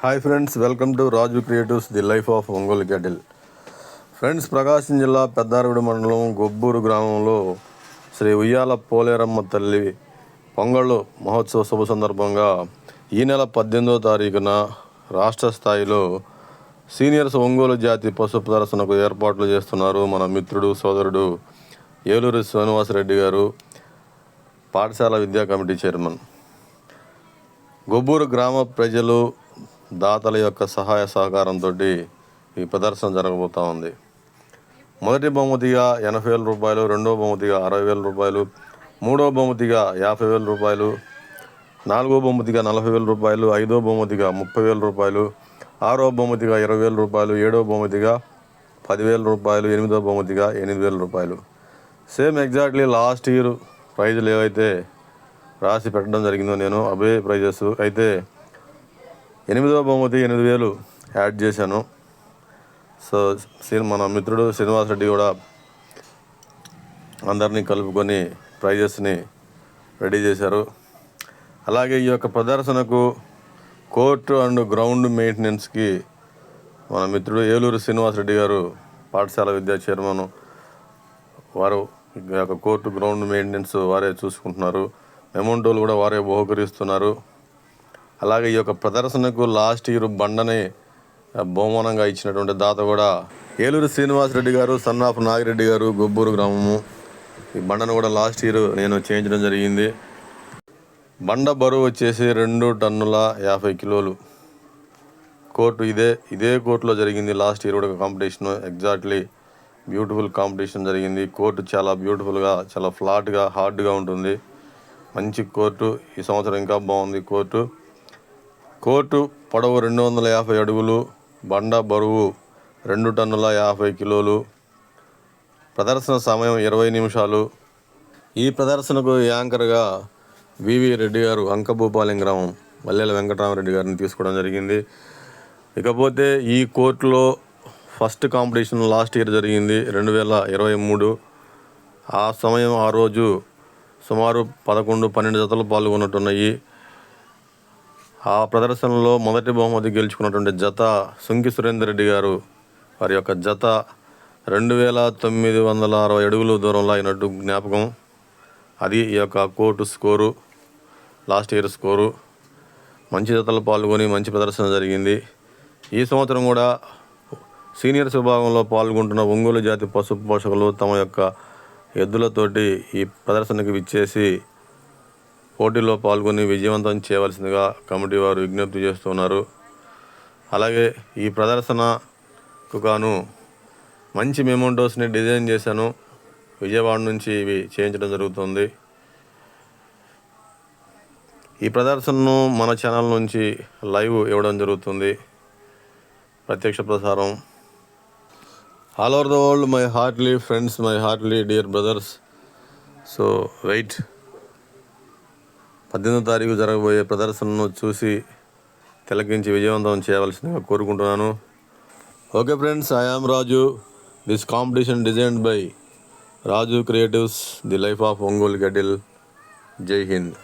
Hi friends welcome to Raju creatives the life of Ongole గడ్డిల్ friends Prakasam జిల్లా పెద్దారవిడి మండలం గొబ్బూరు గ్రామంలో శ్రీ ఉయ్యాల పోలేరమ్మ తల్లి పొంగళ్ళు మహోత్సవ శుభ సందర్భంగా ఈ నెల పద్దెనిమిదో తారీఖున రాష్ట్ర స్థాయిలో సీనియర్స్ ఒంగోలు జాతి పశు ప్రదర్శనకు ఏర్పాట్లు చేస్తున్నారు మన మిత్రుడు సోదరుడు ఏలూరు శ్రీనివాసరెడ్డి గారు పాఠశాల విద్యా కమిటీ చైర్మన్. గొబ్బూరు గ్రామ ప్రజలు దాతల యొక్క సహాయ సహకారంతో ఈ ప్రదర్శన జరగబోతూ ఉంది. మొదటి బహుమతిగా ఎనభై వేల రూపాయలు రెండవ బహుమతిగా అరవై వేల రూపాయలు మూడవ బహుమతిగా యాభై వేల రూపాయలు నాలుగో బహుమతిగా నలభై వేల రూపాయలు ఐదో బహుమతిగా ముప్పై వేల రూపాయలు ఆరో బహుమతిగా ఇరవై వేల రూపాయలు ఏడో బహుమతిగా పదివేల రూపాయలు ఎనిమిదో బహుమతిగా ఎనిమిది వేల రూపాయలు. సేమ్ ఎగ్జాక్ట్లీ లాస్ట్ ఇయర్ ప్రైజులు ఏవైతే రాసి పెట్టడం జరిగిందో నేను అవే ప్రైజెస్. అయితే ఎనిమిదవ బహుమతి ఎనిమిది వేలు యాడ్ చేశాను. సో శ్రీ- మన మిత్రుడు శ్రీనివాస్ రెడ్డి కూడా అందరినీ కలుపుకొని ప్రైజెస్ని రెడీ చేశారు. అలాగే ఈ యొక్క ప్రదర్శనకు కోర్టు అండ్ గ్రౌండ్ మెయింటెనెన్స్కి మన మిత్రుడు ఏలూరు శ్రీనివాస్ రెడ్డి గారు పాఠశాల విద్యా చైర్మన్ వారు ఈ యొక్క కోర్టు గ్రౌండ్ మెయింటెనెన్స్ వారే చూసుకుంటున్నారు. మెమోంటోలు కూడా వారే బహుకరిస్తున్నారు. అలాగే ఈ యొక్క ప్రదర్శనకు లాస్ట్ ఇయర్ బండని బహుమానంగా ఇచ్చినటువంటి దాత కూడా ఏలూరు శ్రీనివాస్ రెడ్డి గారు సన్ ఆఫ్ నాగిరెడ్డి గారు గొబ్బూరు గ్రామము. ఈ బండను కూడా లాస్ట్ ఇయర్ నేను చేయించడం జరిగింది. బండ బరువు వచ్చేసి రెండు టన్నుల యాభై కిలోలు. కోర్టు ఇదే ఇదే కోర్టులో జరిగింది లాస్ట్ ఇయర్ కూడా కాంపిటీషన్ ఎగ్జాక్ట్లీ బ్యూటిఫుల్ కాంపిటీషన్ జరిగింది. కోర్టు చాలా బ్యూటిఫుల్గా చాలా ఫ్లాట్గా హార్డ్గా ఉంటుంది. మంచి కోర్టు ఈ సంవత్సరం ఇంకా బాగుంది కోర్టు. కోర్టు పొడవు రెండు వందల యాభై అడుగులు బండ బరువు రెండు టన్నుల యాభై కిలోలు. ప్రదర్శన సమయం ఇరవై నిమిషాలు. ఈ ప్రదర్శనకు యాంకర్గా వివి రెడ్డి గారు అంకభూపాలింగరం గ్రామం మల్లెల వెంకటరామరెడ్డి గారిని తీసుకోవడం జరిగింది. ఇకపోతే ఈ కోర్టులో ఫస్ట్ కాంపిటీషన్ లాస్ట్ ఇయర్ జరిగింది రెండు వేల ఇరవై మూడు. ఆ సమయం ఆ రోజు సుమారు పదకొండు పన్నెండు జతలు పాల్గొన్నట్టున్నాయి. ఆ ప్రదర్శనలో మొదటి బహుమతి గెలుచుకున్నటువంటి జత సుంకి సురేందర్ రెడ్డి గారు వారి యొక్క జత రెండు వేల తొమ్మిది వందల అరవై అడుగుల దూరంలో అయినట్టు జ్ఞాపకం. అది ఈ యొక్క court score last year score. మంచి జతలు పాల్గొని మంచి ప్రదర్శన జరిగింది. ఈ సంవత్సరం కూడా సీనియర్స్ విభాగంలో పాల్గొంటున్న ఒంగోలు జాతి పశు పోషకులు తమ యొక్క ఎద్దులతోటి ఈ ప్రదర్శనకు విచ్చేసి పోటీలో పాల్గొని విజయవంతం చేయవలసిందిగా కమిటీ వారు విజ్ఞప్తి చేస్తున్నారు అలాగే ఈ ప్రదర్శనకు గాను మంచి మెమోంటోస్ని డిజైన్ చేశాను. విజయవాడ నుంచి ఇవి చేయించడం జరుగుతుంది. ఈ ప్రదర్శనను మన ఛానల్ నుంచి లైవ్ ఇవ్వడం జరుగుతుంది. ప్రత్యక్ష ప్రసారం. All over the world my heartly friends my heartly dear brothers so wait పద్దెనిమిదో తారీఖు జరగబోయే ప్రదర్శనను చూసి తిలకించి విజయవంతం చేయవలసిందిగా కోరుకుంటున్నాను. Okay friends I am Raju this competition designed by Raju creatives the life of Ongole గడిల్ Jai Hind